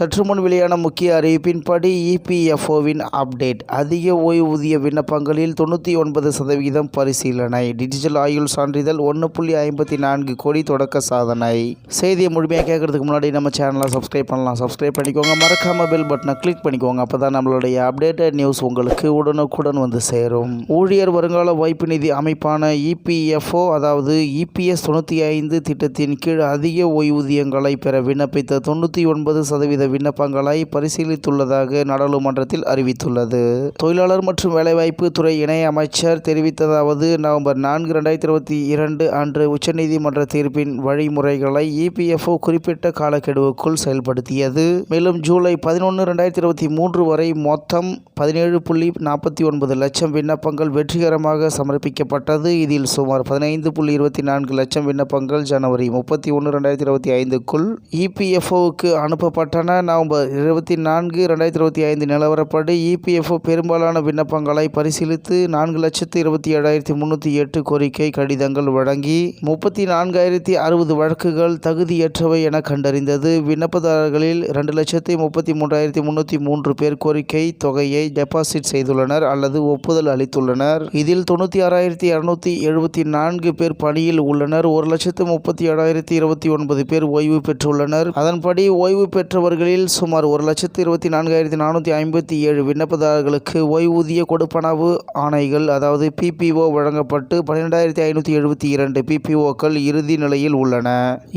சற்று முன் வெளியான முக்கிய அறிவிப்பின்படி இபிஎஃப்ஓவின் அப்டேட் அதிக ஓய்வூதிய விண்ணப்பங்களில் தொண்ணூற்றி ஒன்பது சதவீதம் பரிசீலனை. டிஜிட்டல் ஆயுள் சான்றிதழ் ஒன்று புள்ளி ஐம்பத்தி நான்கு கோடி தொடக்க சாதனை. செய்தியை முழுமையாக கேட்கறதுக்கு முன்னாடி நம்ம சேனலை சப்ஸ்கிரைப் பண்ணலாம். சப்ஸ்கிரைப் பண்ணிக்கோங்க. மறக்காம பெல் பட்டனை கிளிக் பண்ணிக்கோங்க. அப்போ தான் நம்மளுடைய அப்டேட்டட் நியூஸ் உங்களுக்கு உடனுக்குடன் வந்து சேரும். ஊழியர் வருங்கால வைப்பு நிதி அமைப்பான இபிஎஃப்ஓ அதாவது இபிஎஸ் தொண்ணூற்றி ஐந்து திட்டத்தின் கீழ் அதிக ஓய்வூதியங்களை பெற விண்ணப்பித்த தொண்ணூற்றி ஒன்பது சதவீத விண்ணப்பங்களை பரிசீலித்துள்ளதாக நாடாளுமன்றத்தில் அறிவித்துள்ளது. தொழிலாளர் மற்றும் வேலைவாய்ப்பு துறை இணை அமைச்சர் தெரிவித்ததாவது நவம்பர் நான்கு ரெண்டாயிரத்தி இருபத்தி இரண்டு அன்று உச்சநீதிமன்ற தீர்ப்பின் வழிமுறைகளை இபிஎஃப்ஓ குறிப்பிட்ட காலக்கெடுவுக்குள் செயல்படுத்தியது. மேலும் ஜூலை பதினொன்று ரெண்டாயிரத்தி இருபத்தி மூன்று வரை மொத்தம் பதினேழு புள்ளி நாற்பத்தி ஒன்பது லட்சம் விண்ணப்பங்கள் வெற்றிகரமாக சமர்ப்பிக்கப்பட்டது. இதில் சுமார் பதினைந்து புள்ளி இருபத்தி நான்கு லட்சம் விண்ணப்பங்கள் ஜனவரி முப்பத்தி ஒன்று ரெண்டாயிரத்தி இருபத்தி ஐந்துக்குள் இபிஎஃப்ஓவுக்கு அனுப்பப்பட்டன. நவம்பர் இருபத்தி நான்கு ரெண்டாயிரத்தி இருபத்தி ஐந்து நிலவரப்படி இபிஎஃப்ஓ பெரும்பாலான விண்ணப்பங்களை பரிசீலித்து நான்கு லட்சத்து இருபத்தி ஏழாயிரத்தி முந்நூற்றி எட்டு கோரிக்கை கடிதங்கள் வழங்கி முப்பத்தி நான்காயிரத்தி அறுபது வழக்குகள் தகுதியற்றவை என கண்டறிந்தது. விண்ணப்பதாரர்களில் ரெண்டு லட்சத்தி முப்பத்தி மூன்றாயிரத்தி முந்நூற்றி மூன்று பேர் கோரிக்கை தொகையை டெபாசிட் செய்துள்ளனர் அல்லது ஒப்புதல் அளித்துள்ளனர். இதில் தொண்ணூற்றி ஆறாயிரத்தி இரநூத்தி எழுபத்தி நான்கு பேர் பணியில் உள்ளனர். ஒரு லட்சத்து முப்பத்தி ஏழாயிரத்தி இருபத்தி ஒன்பது பேர் ஓய்வு பெற்றுள்ளனர். அதன்படி ஓய்வு பெற்றவர்கள் பெற்றவர்களில் சுமார் ஒரு லட்சத்து இருபத்தி நான்காயிரத்தி நானூற்றி ஐம்பத்தி ஏழு விண்ணப்பதாரர்களுக்கு ஓய்வூதிய கொடுப்பனவு ஆணைகள் அதாவது பிபிஓ வழங்கப்பட்டு பன்னிரெண்டாயிரத்தி ஐநூற்றி எழுபத்தி இரண்டு பிபிஓக்கள் இறுதி நிலையில் உள்ளன.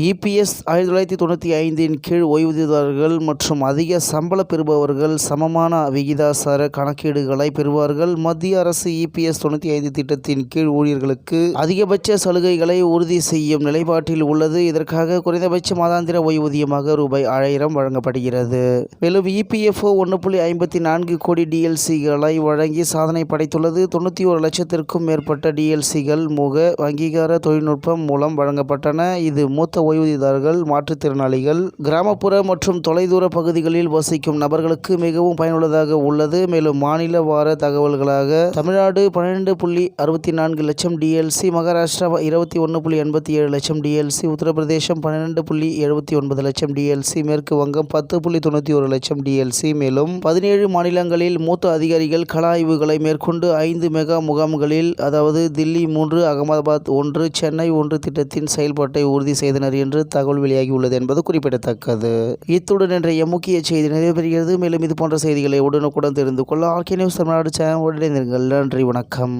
இபிஎஸ் ஆயிரத்தி தொள்ளாயிரத்தி தொண்ணூற்றி ஐந்தின் கீழ் ஓய்வூதியதாரர்கள் மற்றும் அதிக சம்பள பெறுபவர்கள் சமமான விகிதாசார கணக்கீடுகளை பெறுவார்கள். மத்திய அரசு இபிஎஸ் தொண்ணூற்றி ஐந்து திட்டத்தின் கீழ் ஊழியர்களுக்கு அதிகபட்ச சலுகைகளை உறுதி செய்யும் நிலைப்பாட்டில் உள்ளது. இதற்காக குறைந்தபட்ச மாதாந்திர ஓய்வூதியமாக ரூபாய் ஆயிரம் வழங்கப்படுகிறது மேலும் இபிஎஃப்ஓ ஒன்று புள்ளி ஐம்பத்தி நான்கு கோடி டிஎல்சிகளை வழங்கி சாதனை படைத்துள்ளது. தொண்ணூற்றி ஒரு லட்சத்திற்கும் மேற்பட்ட டிஎல்சிகள் முக அங்கீகார தொழில்நுட்பம் மூலம் வழங்கப்பட்டன. இது மூத்த ஓய்வூதியதாரர்கள் மாற்றுத்திறனாளிகள் கிராமப்புற மற்றும் தொலைதூர பகுதிகளில் வசிக்கும் நபர்களுக்கு மிகவும் பயனுள்ளதாக உள்ளது. மேலும் மாநில வார தகவல்களாக தமிழ்நாடு பன்னிரெண்டு புள்ளி அறுபத்தி நான்கு லட்சம் டிஎல்சி மகாராஷ்டிரா இருபத்தி ஒன்று புள்ளி எண்பத்தி ஏழு லட்சம் டிஎல்சி உத்தரப்பிரதேசம் பன்னிரெண்டு புள்ளி எழுபத்தி ஒன்பது லட்சம் டிஎல்சி மேற்கு வங்கம் பத்து புள்ளி தொண்ணூற்றி ஒரு லட்சம் டிஎல்சி மேலும் பதினேழு மாநிலங்களில் மூத்த அதிகாரிகள் கள ஆய்வுகளை மேற்கொண்டு ஐந்து மெகா முகாம்களில் அதாவது தில்லி மூன்று அகமதாபாத் ஒன்று சென்னை ஒன்று திட்டத்தின் செயல்பாட்டை உறுதி செய்தனர் என்று தகவல் வெளியாகியுள்ளது என்பது குறிப்பிடத்தக்கது. இத்துடன் இன்றைய முக்கிய செய்தி நிறைவேறுகிறது மேலும் இது போன்ற செய்திகளை உடனுக்குடன் தெரிந்து கொள்ள ஆர்கே நியூஸ் தமிழ்நாடு சேனல் உடனே நன்றி வணக்கம்.